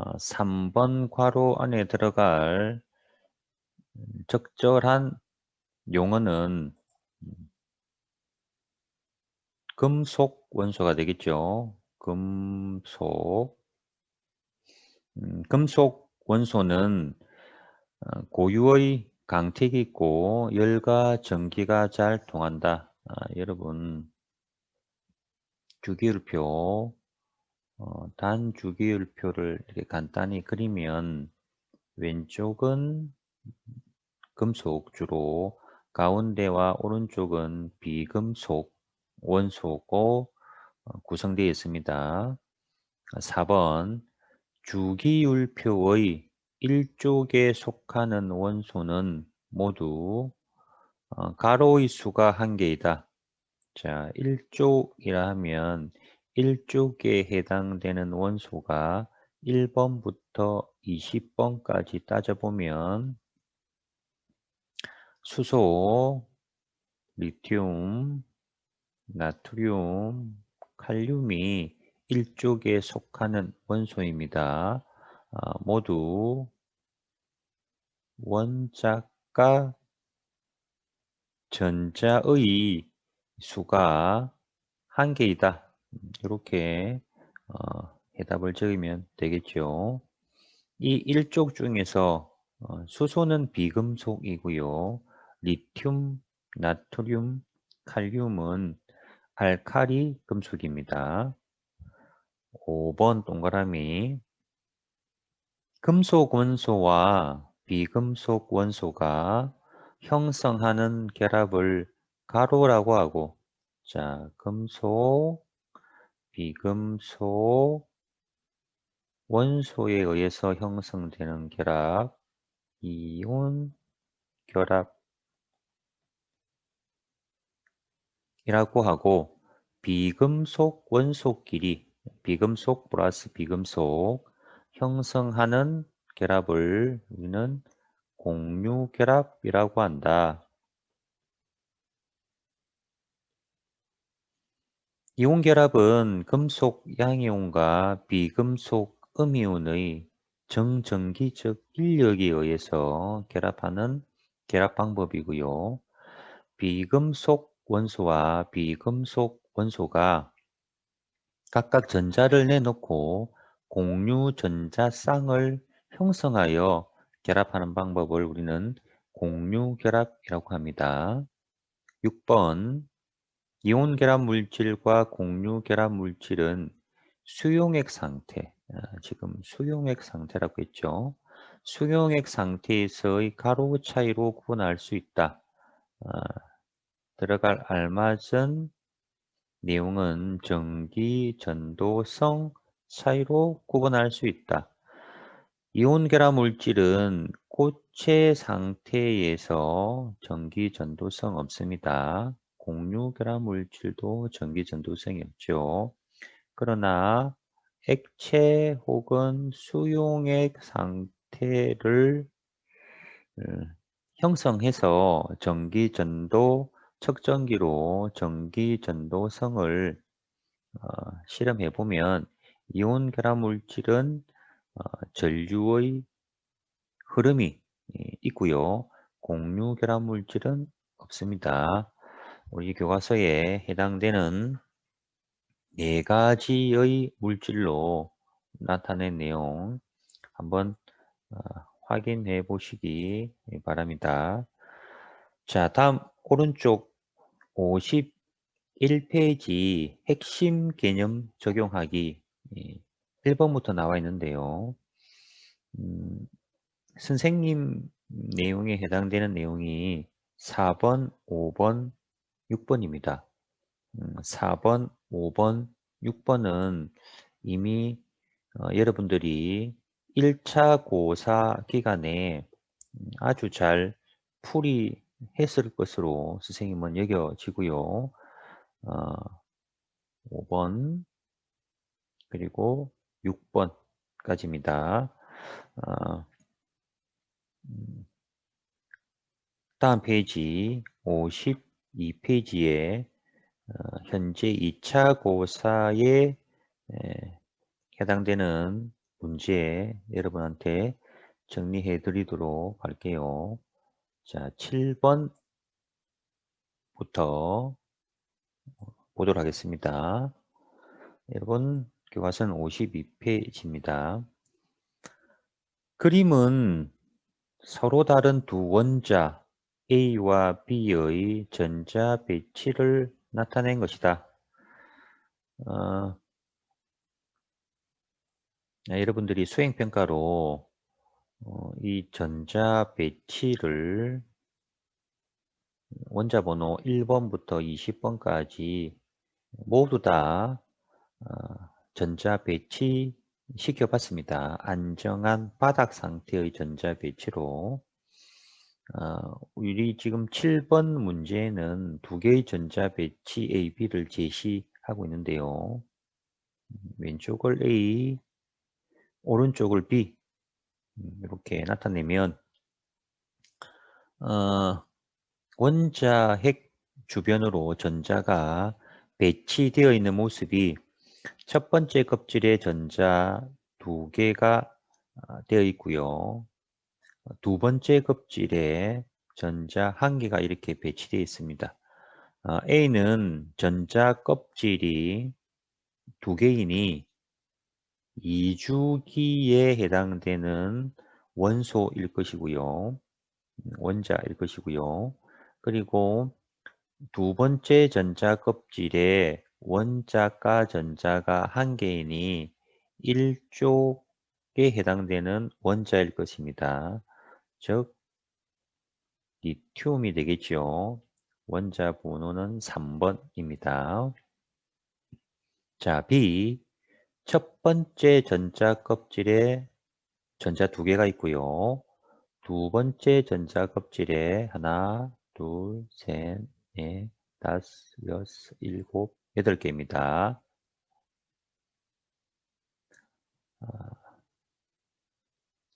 어, 3번 괄호 안에 들어갈 음, 적절한 용어는 음, 금속 원소가 되겠죠. 금속 음, 금속 원소는 어, 고유의 강택이 있고 열과 전기가 잘 통한다. 아, 여러분 주기율표 어, 단 주기율표를 이렇게 간단히 그리면 왼쪽은 금속 주로 가운데와 오른쪽은 비금속 원소고 어, 구성되어 있습니다. 4번 주기율표의 일쪽에 속하는 원소는 모두 어, 가로의 수가 한 개이다. 자, 1쪽이라 하면 1쪽에 해당되는 원소가 1번부터 20번까지 따져보면 수소, 리튬, 나트륨, 칼륨이 1쪽에 속하는 원소입니다. 어, 모두 원자가 전자의 수가 한 개이다. 이렇게 어, 해답을 적으면 되겠죠. 이 일족 중에서 어, 수소는 비금속이고요. 리튬, 나트륨, 칼륨은 알카리 금속입니다. 5번 동그라미 금속 원소와 비금속 원소가 형성하는 결합을 가로라고 하고 자 금속 비금속 원소에 의해서 형성되는 결합 이온 결합이라고 하고 비금속 원소끼리 비금속 플러스 비금속 형성하는 결합을 우리는 공유 결합이라고 한다. 이온 결합은 금속 양이온과 비금속 음이온의 정전기적 인력에 의해서 결합하는 결합 방법이고요. 비금속 원소와 비금속 원소가 각각 전자를 내놓고 공유 전자 쌍을 형성하여 결합하는 방법을 우리는 공유 결합이라고 합니다. 6번 이온 결합 물질과 공유 결합 물질은 수용액 상태, 아, 지금 수용액 상태라고 했죠. 수용액 상태에서의 가로 차이로 구분할 수 있다. 아, 들어갈 알맞은 내용은 전기, 전도성 차이로 구분할 수 있다. 이온 결합 물질은 고체 상태에서 전기 전도성 없습니다. 공유 결합 물질도 전기 전도성이 없죠. 그러나 액체 혹은 수용액 상태를 어, 형성해서 전기 전도 측정기로 전기 전도성을 어, 실험해 보면 이온 결합 물질은 어, 전류의 흐름이 있고요. 공유 결합 물질은 없습니다. 우리 교과서에 해당되는 네 가지의 물질로 나타낸 내용 한번 어, 확인해 보시기 바랍니다. 자, 다음 오른쪽 51페이지 핵심 개념 적용하기 1번부터 나와 있는데요. 음, 선생님 내용에 해당되는 내용이 4번, 5번, 6번입니다. 4번, 음, 5번, 6번은 이미 어, 여러분들이 1차 고사 기간에 음, 아주 잘 풀이했을 것으로 선생님은 여겨지고요. 어, 5번 그리고 6번까지입니다. 어, 음, 다음 페이지 50 2페이지에 어, 현재 2차 고사에 해당되는 문제 여러분한테 정리해 드리도록 할게요. 자, 7번부터 보도록 하겠습니다. 여러분, 교과서는 52페이지입니다. 그림은 서로 다른 두 원자 A와 B의 전자 배치를 나타낸 것이다. 어, 여러분들이 수행평가로 어, 이 전자 배치를 원자 번호 1번부터 20번까지 모두 다 어, 전자 배치 시켜봤습니다. 안정한 바닥 상태의 전자 배치로 어, 우리 지금 7번 문제는 두 개의 전자 배치 A, B를 제시하고 있는데요. 왼쪽을 A, 오른쪽을 B 음, 이렇게 나타내면 어, 원자 핵 주변으로 전자가 배치되어 있는 모습이 첫 번째 껍질에 전자 두 개가 아, 되어 있고요. 두 번째 껍질에 전자 한 개가 이렇게 배치되어 있습니다. 아, A는 전자 껍질이 두 개이니 2주기에 해당되는 원소일 것이고요. 원자일 것이고요. 그리고 두 번째 전자 껍질에 원자가 전자가 한 개이니 1쪽에 해당되는 원자일 것입니다. 즉 리튬이 되겠죠. 원자 번호는 3번입니다. 자, B 첫 번째 전자 껍질에 전자 두 개가 있고요. 두 번째 전자 껍질에 하나, 둘, 셋, 넷, 다섯, 여섯, 일곱, 여덟 개입니다. 아,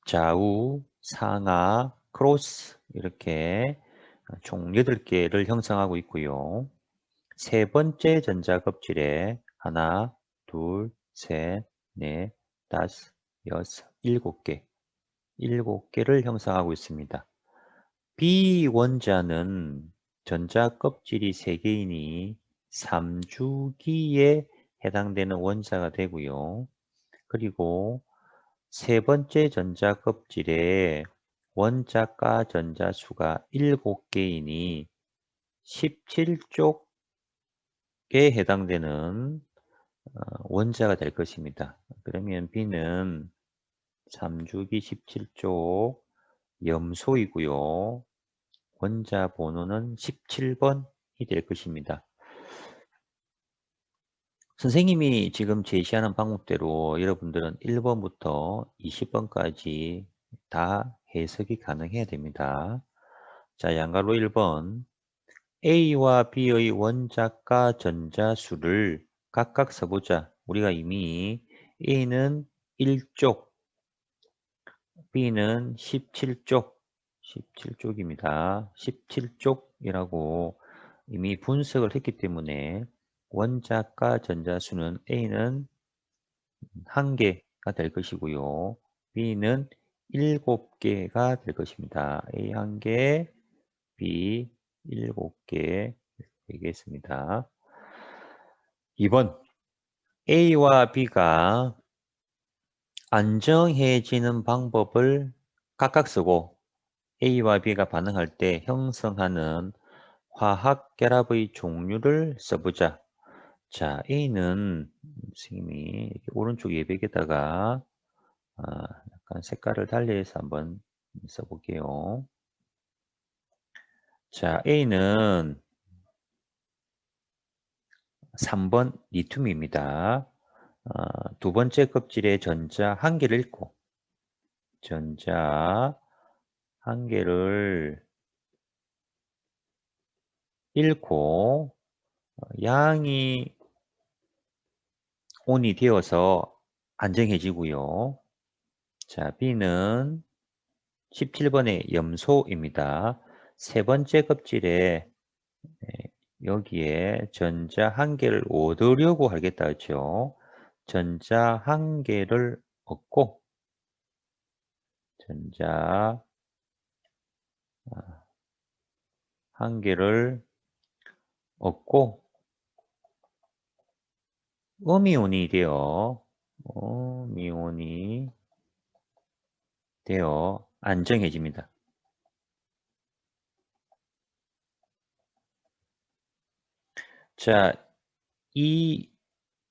좌우, 상하, 크로스 이렇게 총 8개를 형성하고 있고요. 세 번째 전자 껍질에 하나, 둘, 셋, 넷, 다섯, 여섯, 일곱 개, 일곱 개를 형성하고 있습니다. B원자는 전자 껍질이 3개이니 3주기에 해당되는 원자가 되고요. 그리고 세 번째 전자 껍질에 원자가 전자 수가 7개이니 17쪽에 해당되는 어, 원자가 될 것입니다. 그러면 B는 3주기 17쪽 염소이고요. 원자 번호는 17번이 될 것입니다. 선생님이 지금 제시하는 방법대로 여러분들은 1번부터 20번까지 다 해석이 가능해야 됩니다. 자, 양가로 1번 A와 B의 원자가 전자수를 각각 써보자. 우리가 이미 A는 1쪽, B는 17쪽, 17쪽입니다. 17쪽이라고 이미 분석을 했기 때문에 원자가 전자수는 A는 한 개가 될 것이고요. B는 7개가 될 것입니다. A 한 개, B 7개 되겠습니다. 2번 A와 B가 안정해지는 방법을 각각 쓰고 A와 B가 반응할 때 형성하는 화학 결합의 종류를 써보자. 자, A는 선생님이 오른쪽 예백에다가 아, 약간 색깔을 달리해서 한번 써볼게요. 자, A는 3번 리튬입니다. 어, 두 번째 껍질에 전자 한 개를 읽고 전자 한 개를 읽고 어, 양이 온이 되어서 안정해지고요. 자, B는 17번의 염소입니다. 세 번째 껍질에 여기에 전자 한 개를 얻으려고 하겠다 했죠. 전자 한 개를 얻고 전자 아, 한 개를 얻고 음이온이 되어 음이온이 되어 안정해집니다. 자, 이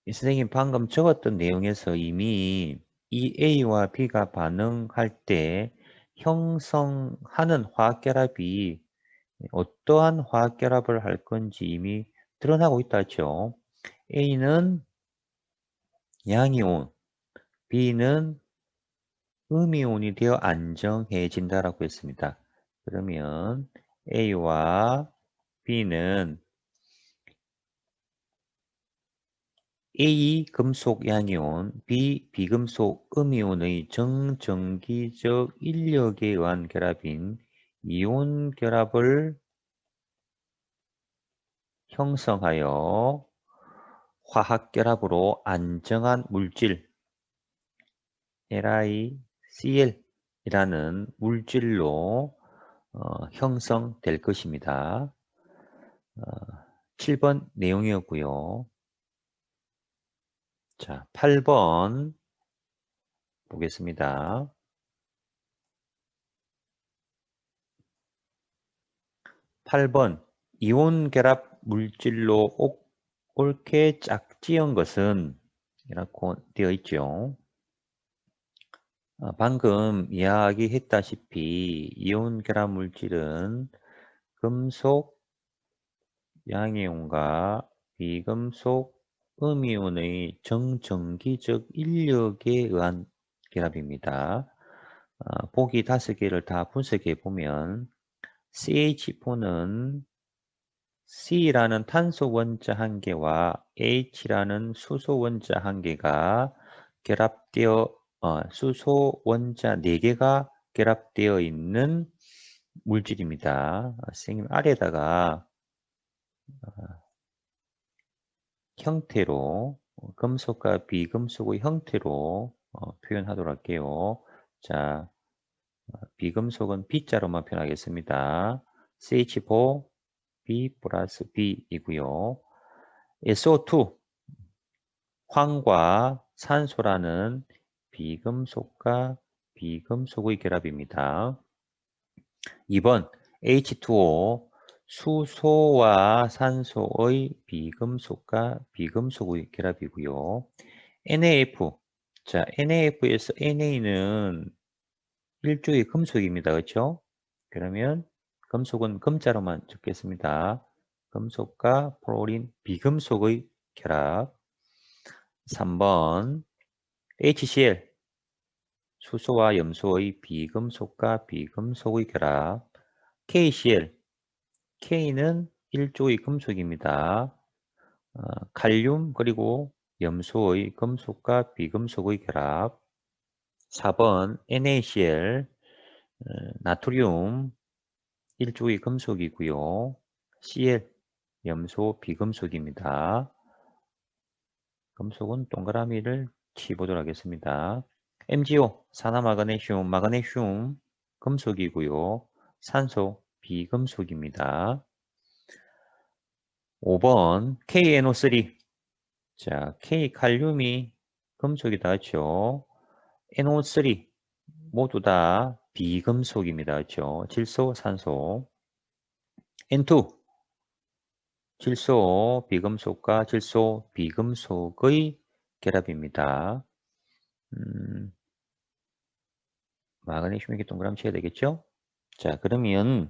선생님 방금 적었던 내용에서 이미 이 A와 B가 반응할 때 형성하는 화학결합이 어떠한 화학결합을 할 건지 이미 드러나고 있다죠. A는 양이온, B는 음이온이 되어 안정해진다라고 했습니다. 그러면 A와 B는 A 금속 양이온, B 비금속 음이온의 정전기적 인력에 의한 결합인 이온 결합을 형성하여 화학 결합으로 안정한 물질 LiCl이라는 물질로 어, 형성될 것입니다. 어, 7번 내용이었고요. 자, 8번 보겠습니다. 8번 이온 결합 물질로 옳게 짝지은 것은 이렇게 되어 있죠. 어, 방금 이야기했다시피 이온 결합 물질은 금속 양이온과 비금속 음이온의 정전기적 인력에 의한 결합입니다. 어, 보기 다섯 개를 다 분석해 보면 CH4는 C라는 탄소 원자 한 개와 H라는 수소 원자 한 개가 결합되어 어, 수소 원자 4개가 결합되어 있는 물질입니다. 어, 선생님 아래다가 어, 형태로 어, 금속과 비금속의 형태로 어, 표현하도록 할게요. 자, 어, 비금속은 B자로만 표현하겠습니다. CH4 B 플러스 B이고요. SO2 황과 산소라는 비금속과 비금속의 결합입니다. 2번 H2O 수소와 산소의 비금속과 비금속의 결합이고요. NAF 자 NAF에서 NA는 일종의 금속입니다. 그렇죠? 그러면 금속은 금자로만 적겠습니다. 금속과 프로린 비금속의 결합 3번 HCl 수소와 염소의 비금속과 비금속의 결합 KCl K는 일조의 금속입니다. 어, 칼륨 그리고 염소의 금속과 비금속의 결합 4번 NaCl 어, 나트륨 일조의 금속이고요. Cl 염소 비금속입니다. 금속은 동그라미를 치보도록 하겠습니다. MgO 산화마그네슘 마그네슘 금속이고요. 산소 비금속입니다. 5번 KNO3 자 K칼륨이 금속이다 그죠 NO3 모두 다 비금속입니다. 그렇죠? 질소, 산소. N2 질소, 비금속과 질소, 비금속의 결합입니다. 음, 마그네슘 이게 동그라미 쳐야 되겠죠? 자, 그러면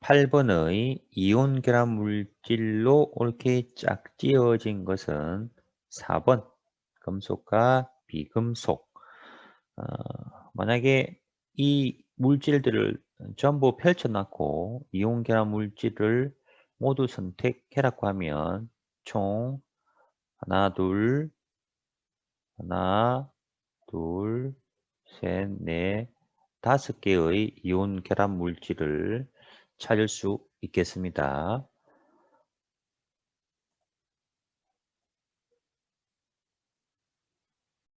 8번의 이온 결합 물질로 옳게 짝지어진 것은 4번 금속과 비금속 어, 만약에 이 물질들을 전부 펼쳐놨고 이온 결합 물질을 모두 선택해라고 하면 총 하나 둘 하나 둘 셋 넷 다섯 개의 이온 결합 물질을 찾을 수 있겠습니다.